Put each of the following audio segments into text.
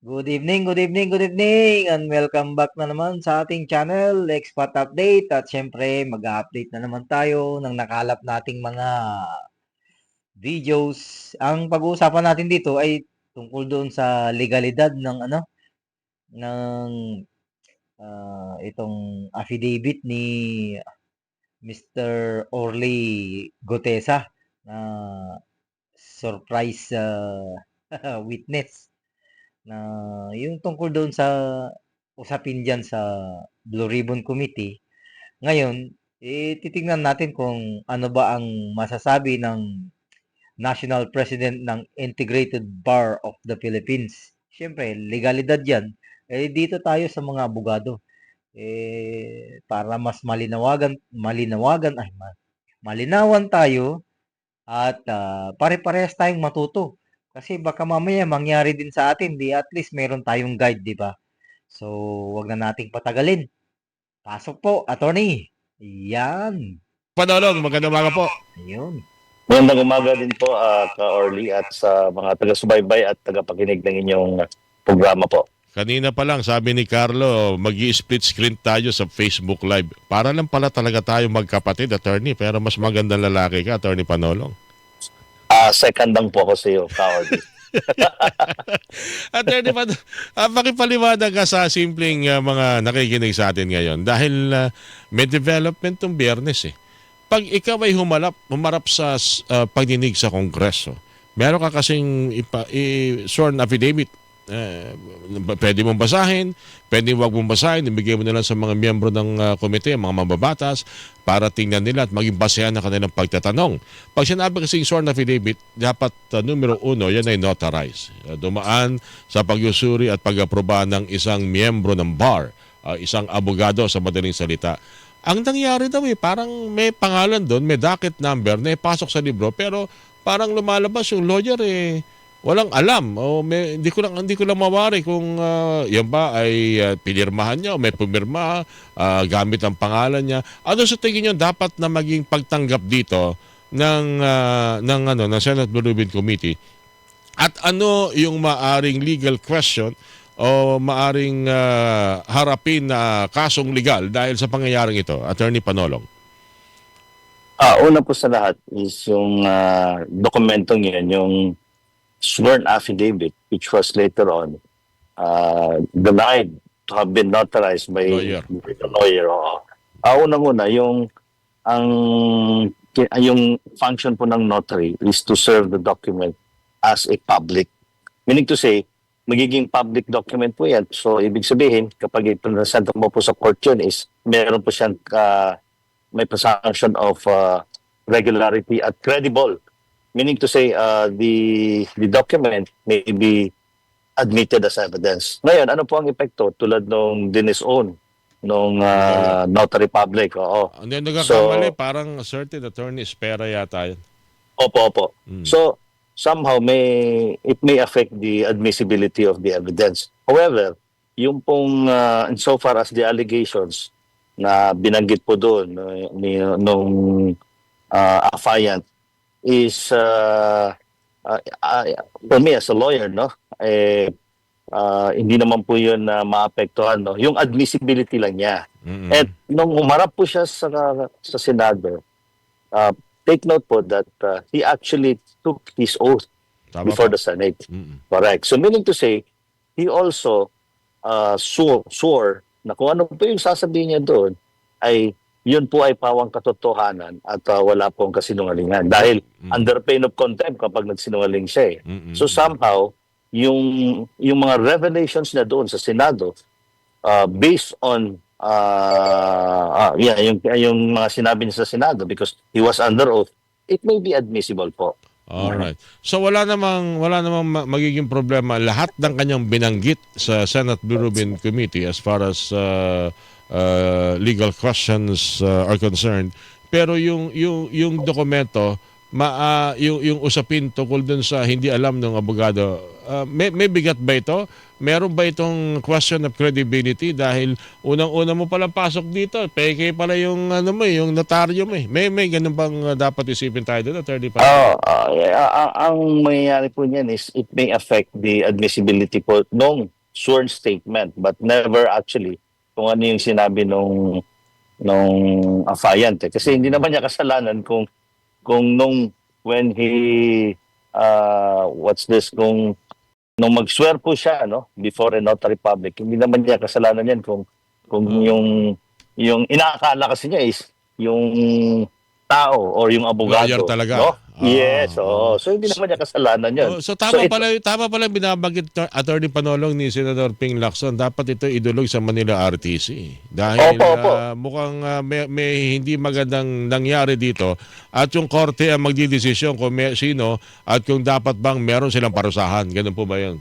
Good evening, good evening, good evening, and welcome back na naman sa ating channel, Expat Update. At syempre, mag-update na naman tayo ng nakalap nating mga videos. Ang pag-uusapan natin dito ay tungkol doon sa legalidad ng ano, ng ah, itong affidavit ni Mr. Orly Gotesa na surprise ah, witness na yung tungkol doon sa usapin diyan sa Blue Ribbon Committee. Ngayon, eh, titingnan natin kung ano ba ang masasabi ng National President ng Integrated Bar of the Philippines. Siyempre, legalidad yan. Eh, dito tayo sa mga abogado. Eh, para mas malinawagan, malinawagan, ay, ma- malinawan tayo at ah, pare-parehas tayong matuto. Kasi baka mamaya mangyari din sa atin, di at least meron tayong guide, di ba? So, wag na nating patagalin. Pasok po, attorney. Yan. Panolong, magandang umaga po. Ayun. Magandang umaga din po, uh, ka Orly, at sa mga taga-subaybay at tagapakinig ng inyong programa po. Kanina pa lang, sabi ni Carlo, mag split screen tayo sa Facebook Live. Para lang pala talaga tayo magkapatid, attorney, pero mas magandang lalaki ka, attorney Panolong. Ah, second lang po ako sa iyo, Orly. Attorney Panolong, uh, pakipaliwanag ka sa simpleng ah, mga nakikinig sa atin ngayon. Dahil ah, may development tong biyernes eh. Pag ikaw ay humalap, humarap sa uh, pagdinig sa Kongreso, meron ka kasing ipa, i, sworn affidavit eh, pwede mong basahin, pwede wag mong basahin, ibigay mo na lang sa mga miyembro ng uh, komite, mga mababatas, para tingnan nila at maging basehan ng kanilang pagtatanong. Pag sinabi kasing sworn affidavit, dapat uh, numero uno, yan ay notarize. Uh, dumaan sa pagyusuri at pag-aproba ng isang miyembro ng bar, uh, isang abogado sa madaling salita. Ang nangyari daw eh, parang may pangalan doon, may docket number na ipasok sa libro, pero parang lumalabas yung lawyer eh, walang alam. O may, hindi ko lang hindi ko lang mawari kung uh, yan ba ay uh, pinirmahan niya o may pumirma uh, gamit ang pangalan niya. Ano sa tingin niyo dapat na maging pagtanggap dito ng uh, ng ano ng Senate Blue Committee? At ano yung maaring legal question o maaring uh, harapin na kasong legal dahil sa pangyayaring ito Attorney Panolong? Ah, una po sa lahat is yung ah, dokumentong yun, yung sworn affidavit, which was later on uh, denied to have been notarized by Lawyer. the lawyer. oo. Ah, unang-una, yung ang yung function po ng notary is to serve the document as a public. Meaning to say, magiging public document po yan. So, ibig sabihin, kapag ipresent mo po sa court yun is meron po siyang ah, may presumption of uh, regularity at credible. Meaning to say, uh, the the document may be admitted as evidence. Ngayon, ano po ang epekto? Tulad nung dinis-own nung uh, notary public. Oo. hindi nagkakamali So- parang asserted attorney espera yata yun Opo, opo. Mm. So, somehow may it may affect the admissibility of the evidence. However, yung pong uh, insofar as the allegations na binanggit po doon uh, ni nung uh, affiant is uh, uh, uh, for me as a lawyer no eh uh, hindi naman po yun na maapektuhan no yung admissibility lang niya Mm-mm. at nung umarap po siya sa sa Senado, uh, take note po that uh, he actually took his oath Tama before po. the Senate. Mm-mm. Correct. So meaning to say, he also uh, swore, swore na kung ano po yung sasabihin niya doon ay yun po ay pawang katotohanan at uh, wala pong kasinungalingan. Dahil Mm. under pain of contempt kapag nagsinungaling siya eh. Mm-mm. So somehow, yung yung mga revelations na doon sa Senado uh, based on uh, ah, yeah, yung yung mga sinabi niya sa Senado because he was under oath, it may be admissible po. Alright. So wala namang wala namang ma- magiging problema lahat ng kanyang binanggit sa Senate Blue Ribbon Committee as far as uh, uh, legal questions uh, are concerned. Pero yung yung yung dokumento ma ah, yung yung usapin tungkol dun sa hindi alam ng abogado ah, may, may bigat ba ito? Meron ba itong question of credibility dahil unang-una mo palang pasok dito, peke pala yung ano mo, eh, yung notaryo mo. eh. May may ganun bang ah, dapat isipin tayo doon, attorney pa? Oh, ah, yeah, ah, ang mangyayari po niyan is it may affect the admissibility po nung sworn statement but never actually kung ano yung sinabi nung nung affiant eh. Kasi hindi naman niya kasalanan kung kung nung when he uh, what's this kung nung mag-swear po siya no before a notary public hindi naman niya kasalanan yan kung kung Mm. yung yung inaakala kasi niya is yung tao or yung abogado Lawyer talaga. no? Ah, yes oo. so hindi naman niya kasalanan yun. Oh, so tama So, pala tama pala yung binabanggit tor- Attorney Panolong ni Senator Ping Lacson. Dapat ito idulog sa Manila RTC dahil Opo, opo. ah, mukhang ah, may, may hindi magandang nangyari dito. At yung korte ang magdidesisyon kung may, sino at kung dapat bang meron silang parusahan. Ganun po ba yun?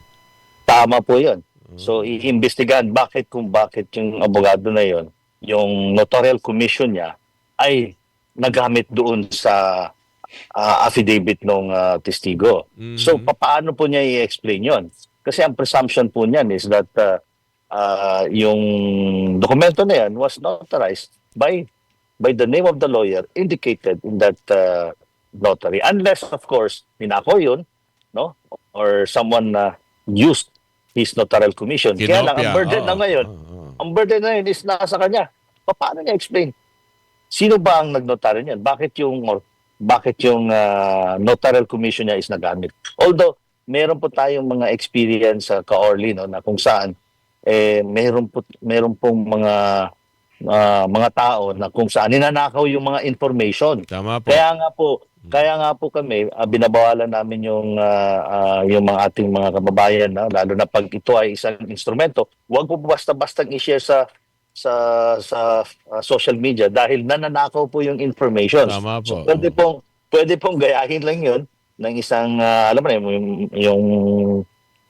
Tama po yun. So iimbestigahan bakit kung bakit yung abogado na yun yung notarial commission niya ay nagamit doon sa ah, affidavit ng testigo Mhm. So paano po niya i-explain 'yon? Kasi ang presumption po niyan is that uh, uh, yung dokumento na yan was notarized by by the name of the lawyer indicated in that uh, notary unless of course ninako 'yun, no? Or someone na used his notarial commission. Kaya lang ang Kinopia, burden oo, na ngayon, oo. ang burden na yun is nasa kanya. Paano niya explain? Sino ba ang nagnotaryo niyan? Bakit yung or bakit yung ah, notarial commission niya is nagamit? Although meron po tayong mga experience sa Kaorli no na kung saan eh meron po meron pong mga ah, mga tao na kung saan ninanakaw yung mga information. tama po Kaya nga po, kaya nga po kami ah, binabawalan namin yung ah, ah, yung mga ating mga kababayan na lalo na pag ito ay isang instrumento, huwag po basta-bastang i-share sa sa sa ah, social media dahil nananakaw po yung information. tama po So, pwede pong pwede pong gayahin lang 'yon ng isang ah, alam mo na yung yung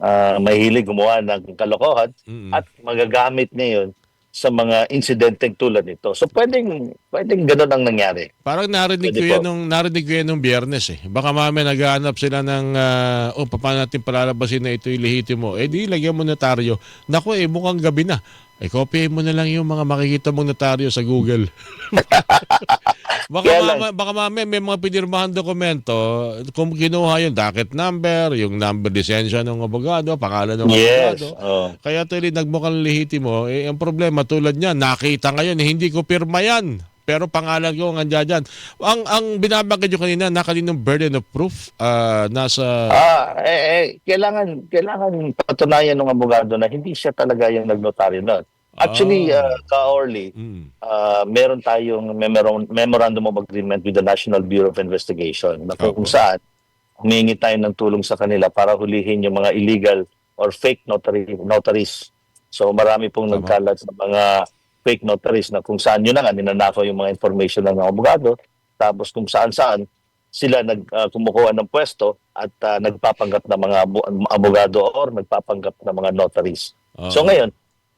ah, mahilig gumawa ng kalokohan Mm-mm. at magagamit niya 'yon sa mga insidenteng tulad nito. So pwedeng pwedeng ganoon ang nangyari. Parang narinig ko Pwede yan po. nung, narinig ko yan nung biyernes eh. Baka mamaya naghahanap sila ng, ah, oh, paano natin palalabasin na ito ilihitimo. Eh di, lagyan mo notaryo. Naku eh, mukhang gabi na. Eh, copy mo na lang yung mga makikita mong notaryo sa Google. baka, mama, baka mamaya may mga pinirmahan dokumento, kung kinuha yung docket number, yung number lisensya ng abogado, pangalan ng Yes. abogado. Oh. Kaya tuloy nagmukhang lehitimo, eh, ang problema tulad niya, nakita ngayon, eh, hindi ko pirma yan. Pero pangalan ko ang andyan dyan. Ang, ang binabanggit nyo kanina, nakaninong burden of proof, ah, nasa... Ah, eh, eh, kailangan kailangan patunayan ng abogado na hindi siya talaga yung nagnotaryo nun. Actually, Ah. uh, ka-Orly, Mm. uh, meron tayong memorandum, of agreement with the National Bureau of Investigation na kung, Opo. kung saan humingi tayo ng tulong sa kanila para hulihin yung mga illegal or fake notary, notaries. So marami pong Tama. nagkalat sa mga fake notaries na kung saan yun na nga ninanakaw yung mga information ng mga abogado tapos kung saan-saan sila nag uh, kumukuha ng pwesto at uh, nagpapanggap ng mga abo- abogado or nagpapanggap ng mga notaries. Oo. So ngayon,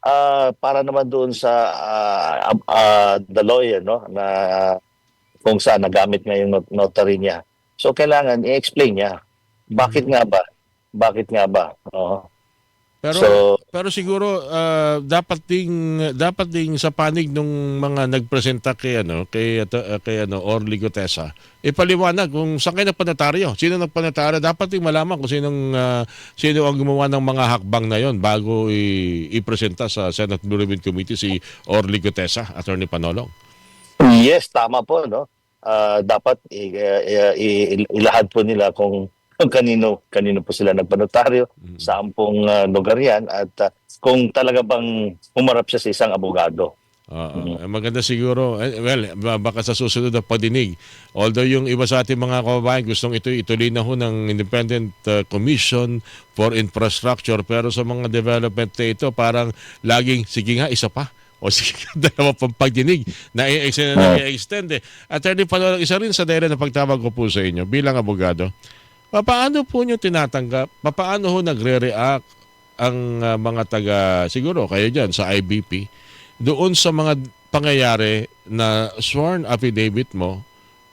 ah, para naman doon sa ah, ah, the lawyer no na kung saan nagamit nga yung not- notary niya. So kailangan i-explain niya. Bakit nga ba? Bakit nga ba? Oo. Pero, so pero siguro, ah, dapat ding, dapat ding sa panig nung mga nagpresenta kay, ano, kay, ah, kay ano, Orly Gutesa, ipaliwanag kung saan kayo nagpanotaryo. Sino nagpanotaryo? Dapat ding malaman kung sinong, ah, sino ang gumawa ng mga hakbang na yon bago i- ipresenta sa Senate Blue Ribbon Committee si Orly Gutesa, Attorney Panolong. yes, tama po no. Ah, dapat ilahad po nila kung kanino kanino po sila nagpanotaryo, Mm. saan pong ah, lugar yan at ah, kung talaga bang humarap siya sa isang abogado. Oo. Eh, maganda siguro, eh, well, ba- baka sa susunod na pagdinig. Although yung iba sa ating mga kababayan gustong ito ituloy na ho ng Independent uh, Commission for Infrastructure pero sa mga development na ito parang laging, sige nga, isa pa. O sige, dalawa pang pagdinig na i-extend na i-extend eh. Attorney Panolo, isa rin sa dahilan na pagtawag ko po sa inyo bilang abogado. Paano po nyo tinatanggap? Paano ho nagre-react ang uh, mga taga, siguro kayo dyan sa IBP, doon sa mga pangyayari na sworn affidavit mo,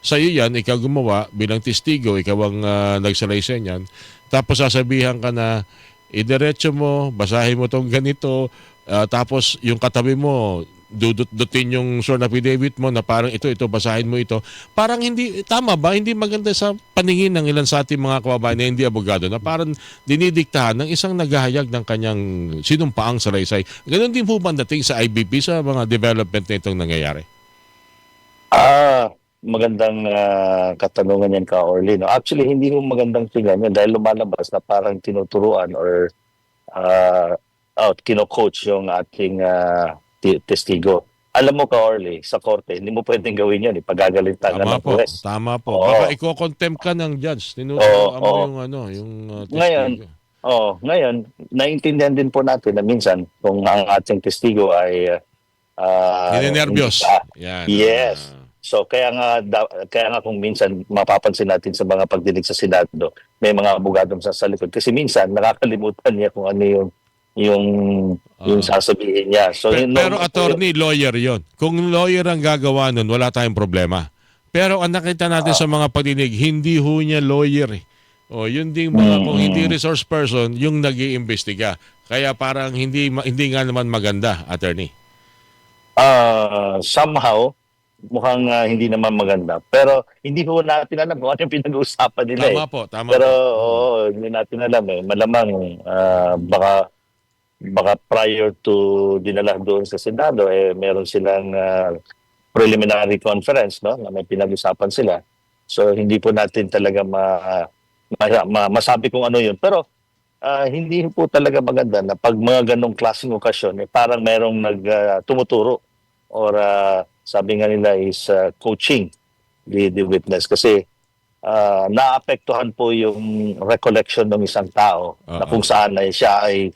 sa iyo yan, ikaw gumawa bilang testigo, ikaw ang uh, nagsalaysa niyan, tapos sasabihan ka na idiretso mo, basahin mo tong ganito, ah, tapos yung katabi mo, dudut-dutin yung sworn affidavit mo na parang ito, ito, basahin mo ito. Parang hindi, tama ba? Hindi maganda sa paningin ng ilan sa ating mga kababayan na hindi abogado na parang dinidiktahan ng isang naghahayag ng kanyang sinumpaang salaysay. Ganon din po ba dating sa IBP sa mga development na itong nangyayari? Ah, magandang ah, katanungan yan ka, Orly. Actually, hindi mo magandang tingnan yan dahil lumalabas na parang tinuturuan or uh, oh, kino-coach yung ating ti- testigo. Alam mo ka, Orly, sa korte, hindi mo pwedeng gawin yan. Ipagagalitan Tama ng po. juez. Tama po. Oo. Baka iko-contempt ka ng judge. Tinuturoan Oo, mo oo. yung ano, yung uh, Ngayon, testigo. Oh, ngayon, naiintindihan din po natin na minsan kung ang ating testigo ay uh, Ninenervyos. pa- Yan. Yes. ah. So kaya nga da- kaya nga kung minsan mapapansin natin sa mga pagdinig sa Senado, may mga abogadong sa, sa likod kasi minsan nakakalimutan niya kung ano yung yung yung Ah. sasabihin niya. So yun, pero po attorney, lawyer yon. Kung lawyer ang gagawa nun, wala tayong problema. Pero ang nakita natin Ah. sa mga padinig, hindi ho niya lawyer eh. O, yun din mga, Mm. kung hindi resource person, yung nag iimbestiga Kaya parang hindi hindi nga naman maganda, attorney. ah, somehow mukhang ah, hindi naman maganda. Pero hindi ko natin alam kung ano yung pinag-uusapan nila eh. Tama po, tama Pero po. oo, hindi natin alam eh. Malamang ah, baka baka prior to dinala doon sa Senado eh meron silang ah, preliminary conference no na may pinag-usapan sila. So hindi po natin talaga ma, ma- ma- masabi kung ano 'yun. Pero ah, hindi po talaga maganda na pag mga ganong klaseng okasyon eh parang merong nag ah, tumuturo or ah, sabi nga nila is ah, coaching the, the witness kasi ah, naapektuhan po yung recollection ng isang tao na Oo. kung saan ay siya ay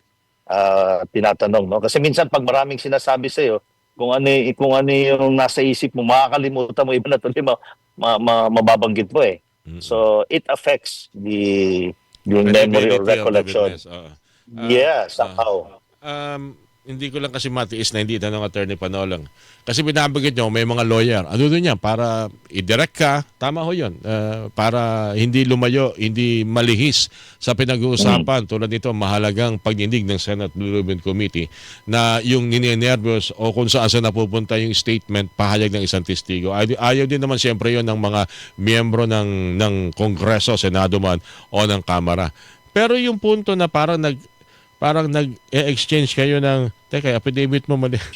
ah, tinatanong no kasi minsan pag maraming sinasabi sa iyo kung ano kung ano yung nasa isip mo makakalimutan mo iba na tuloy ma, ma, ma- mababanggit mo eh Mm. so it affects the the memory or recollection witness, oo. Ah, yeah somehow Um, hindi ko lang kasi matiis na hindi tanong attorney Panolong. Kasi binabanggit nyo, may mga lawyer. Ano doon yan? Para i-direct ka, tama ho yun. Uh, para hindi lumayo, hindi malihis sa pinag-uusapan. Tulad nito, mahalagang pagdinig ng Senate Blue Ribbon Committee na yung ninenervyos o kung saan sa napupunta yung statement, pahayag ng isang testigo. Ay- Ayaw din naman siyempre yon ng mga miyembro ng, ng Kongreso, Senado man o ng Kamara. Pero yung punto na parang nag parang nag-exchange kayo ng teka, affidavit mo mali.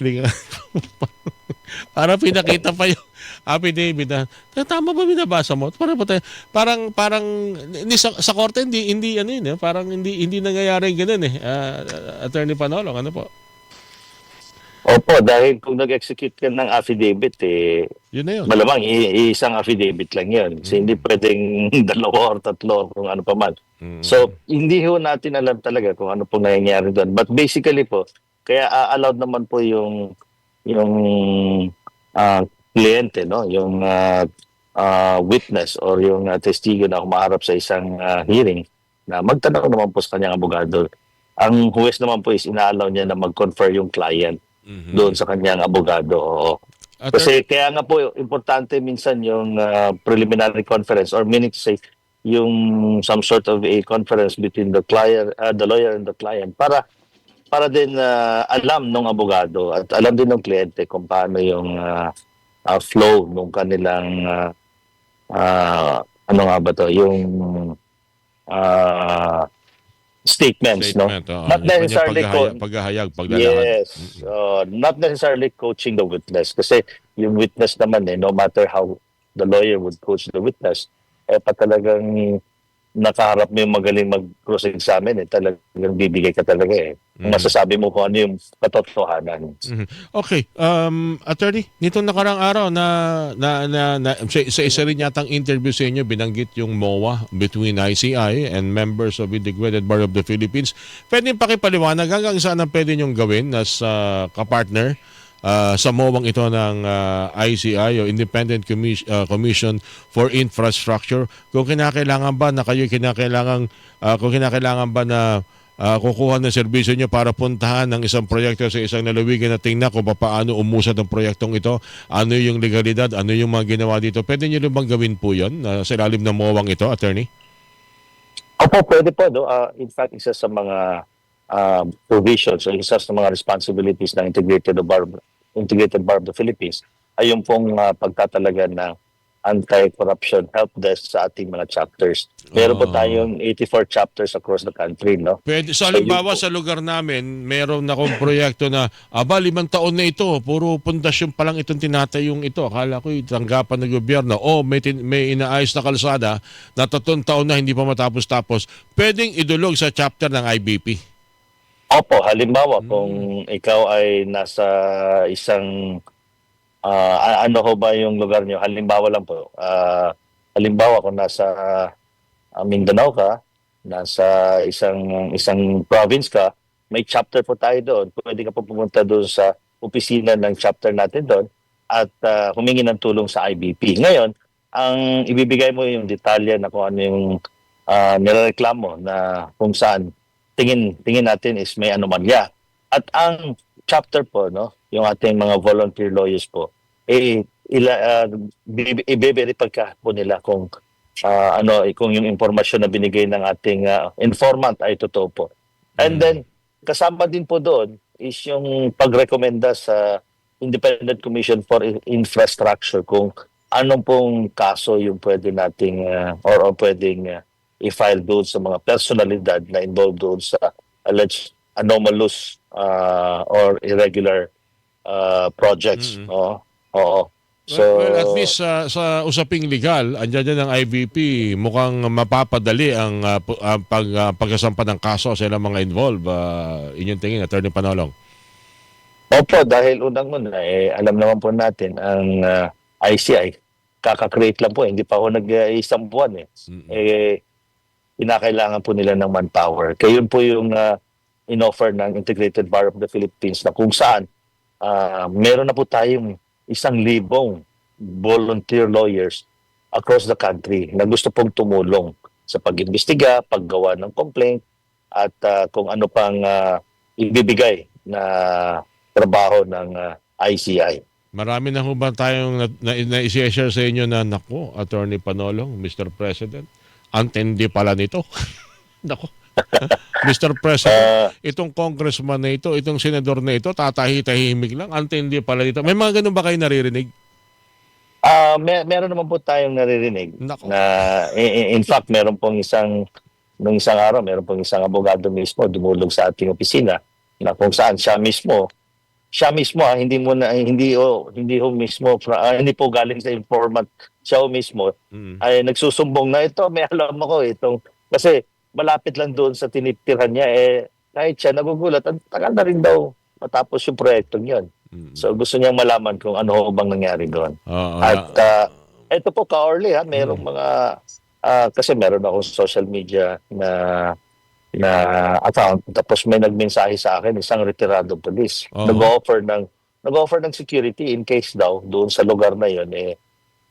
parang pinakita pa yung affidavit na "Teka, tama ba binabasa mo? Parang parang parang, ni, sa, sa korte hindi hindi ano yun, eh, parang hindi hindi nangyayari ganun eh. Ah, attorney Panolong, ano po? Opo dahil kung nag-execute ka ng affidavit eh Yun na yun. malamang isang affidavit lang yun kasi hindi pwedeng dalawa or tatlo kung ano pa man Mm. So, hindi ho natin alam talaga kung ano po nangyayari doon. But basically po, kaya uh, allowed naman po yung yung ah, kliyente, no? Yung ah, ah, witness or yung ah, testigo na humaharap sa isang ah, hearing na magtanong naman po sa kanyang abogado. Ang huwes naman po is inaalaw niya na mag-confer yung client Mhm. doon sa kanyang abogado. Oo. Attorney- Kasi kaya nga po importante minsan yung ah, preliminary conference or meaning to say yung some sort of a conference between the client ah, the lawyer and the client para para din ah, alam ng abogado at alam din ng kliyente kung paano yung ah, ah, flow ng kanilang ah, ah, ano nga ba to yung ah, statements no oo. Not Yung kanyang necessarily paghahayag, co- paghahayag, paglalakad. Yes. Uh, not necessarily coaching the witness kasi yung witness naman eh, no matter how the lawyer would coach the witness, eh pa talagang nakaharap mo yung magaling mag-cross-examine eh, talagang bibigay ka talaga eh. Mm. Masasabi mo kung ano yung katotohanan. Okay, um, attorney, nitong nakarang araw na, na, na, na sa, sa isa rin yatang interview sa inyo, binanggit yung MOA between ICI and members of Integrated Bar of the Philippines. Pwede pakipaliwanag hanggang saan ang pwede niyong gawin as uh, kapartner uh, sa MOA ito ng uh, ICI o Independent Commis- uh, Commission for Infrastructure. Kung kinakailangan ba na kayo kinakailangan, uh, kung kinakailangan ba na ah, kukuha ng serbisyo nyo para puntahan ng isang proyekto sa isang lalawigan na tingnan kung paano umusad ang proyektong ito, ano yung legalidad, ano yung mga ginawa dito. Pwede nyo bang gawin po yun ah, sa ilalim ng mowang ito, attorney? Opo, pwede po. No? Ah, in fact, isa sa mga ah, provisions isa sa mga responsibilities ng Integrated Bar, Integrated Bar of the Philippines ay yung pong ah, pagtatalaga ng anti-corruption help desk sa ating mga chapters. Meron po Oo. tayong 84 chapters across the country, no? Pwede, So, halimbawa po. sa lugar namin, meron akong proyekto na, aba, limang taon na ito, puro pundasyon pa lang itong tinatayong ito. Akala ko tanggapan ng gobyerno. O may, tin- may inaayos na kalsada na tatlong taon na hindi pa matapos-tapos. Pwedeng idulog sa chapter ng IBP. Opo, halimbawa Hmm. kung ikaw ay nasa isang ah, a- ano ho ba yung lugar niyo? Halimbawa lang po. ah, halimbawa kung nasa ah, Mindanao ka, nasa isang isang province ka, may chapter po tayo doon. Pwede ka po pumunta doon sa opisina ng chapter natin doon at ah, humingi ng tulong sa IBP. Ngayon, ang ibibigay mo yung detalye na kung ano yung uh, nireklamo na kung saan tingin tingin natin is may anomalya. At ang chapter po no, yung ating mga volunteer lawyers po, eh ila uh, i-verify ka po nila kung ah, ano eh, kung yung impormasyon na binigay ng ating ah, informant ay totoo po. And Mm. then kasama din po doon is yung pagrekomenda sa Independent Commission for Infrastructure kung anong pong kaso yung pwede nating ah, or, or pwedeng ah, i-file doon sa mga personalidad na involved doon sa alleged anomalous ah, or irregular ah, projects. Mhm. Oo. Oo. So, well, well, at least sa, sa usaping legal, andyan dyan ang IBP, mukhang mapapadali ang ah, pag, ah, pagkasampa ng kaso sa ilang mga involved. Uh, inyong tingin, Attorney Panolong. Opo, dahil unang-una, eh, alam naman po natin ang ah, ICI, kaka-create lang po, eh, hindi pa ako nag-isang buwan eh. Mm-mm. eh, kinakailangan po nila ng manpower. Kaya yun po yung ah, in-offer ng Integrated Bar of the Philippines na kung saan ah, meron na po tayong isang libong volunteer lawyers across the country na gusto pong tumulong sa pag-imbestiga, paggawa ng complaint, at ah, kung ano pang ah, ibibigay na trabaho ng ah, ICI. Marami na ho ba tayong na, na, na sa inyo na, nako, Attorney Panolong, Mr. President, antindi pala nito. nako. Mr. President, Ah, itong congressman na ito, itong senador na ito, tatahi-tahimik lang, antindi pala nito. May mga ganun ba kayo naririnig? ah, mer- meron naman po tayong naririnig Nako. na i- i- in fact meron pong isang nung isang araw meron pong isang abogado mismo dumulog sa ating opisina na kung saan siya mismo siya mismo ah, hindi mo na hindi o hindi ho mismo fra- ah, hindi po galing sa informant siya ho mismo Mm. ay nagsusumbong na ito may alam ako itong kasi malapit lang doon sa tinitirhan niya eh kahit siya nagugulat ang tagal na rin daw matapos yung proyektong yun Mm. so gusto niyang malaman kung ano ho bang nangyari doon Oo, at ah, ah, ito po ka-Orly ha, merong Mm. mga ah, kasi meron ako social media na na account tapos may nagmensahe sa akin isang retiradong police. Oo. Nag-offer ng nag-offer ng security in case daw doon sa lugar na yon eh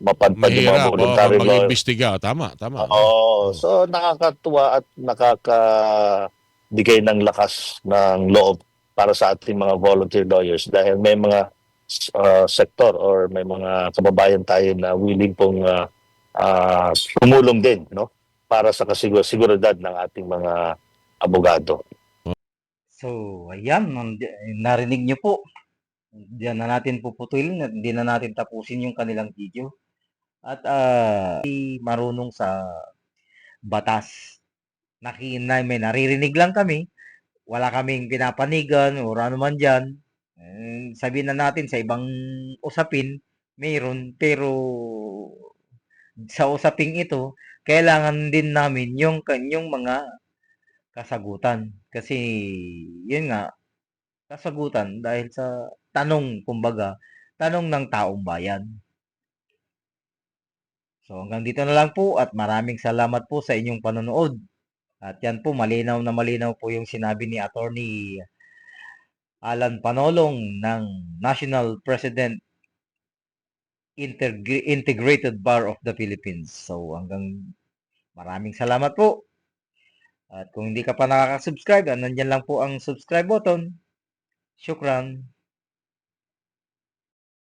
mapadpad yung mga mahirap. Voluntary law. mag-imbestiga. Tama, tama. Oo. So nakakatuwa at nakakabigay ng lakas ng loob para sa ating mga volunteer lawyers dahil may mga uh, sektor or may mga kababayan tayo na willing pong uh, uh, tumulong din no para sa kasigur- seguridad ng ating mga abogado. So, ayan, narinig nyo po. Diyan na natin puputulin at hindi na natin tapusin yung kanilang video. At hindi marunong sa batas. Nakiinay, may naririnig lang kami. Wala kaming pinapanigan o ano man dyan. Sabihin na natin sa ibang usapin, mayroon. Pero sa usaping ito, kailangan din namin yung kanyang mga kasagutan. Kasi, yun nga, kasagutan dahil sa tanong, kumbaga, tanong ng taong bayan. So, hanggang dito na lang po at maraming salamat po sa inyong panonood. At yan po, malinaw na malinaw po yung sinabi ni Attorney Alan Panolong ng National President Integr- Integrated Bar of the Philippines. So, hanggang maraming salamat po. At kung hindi ka pa nakaka-subscribe, ah, lang po ang subscribe button. Shukran.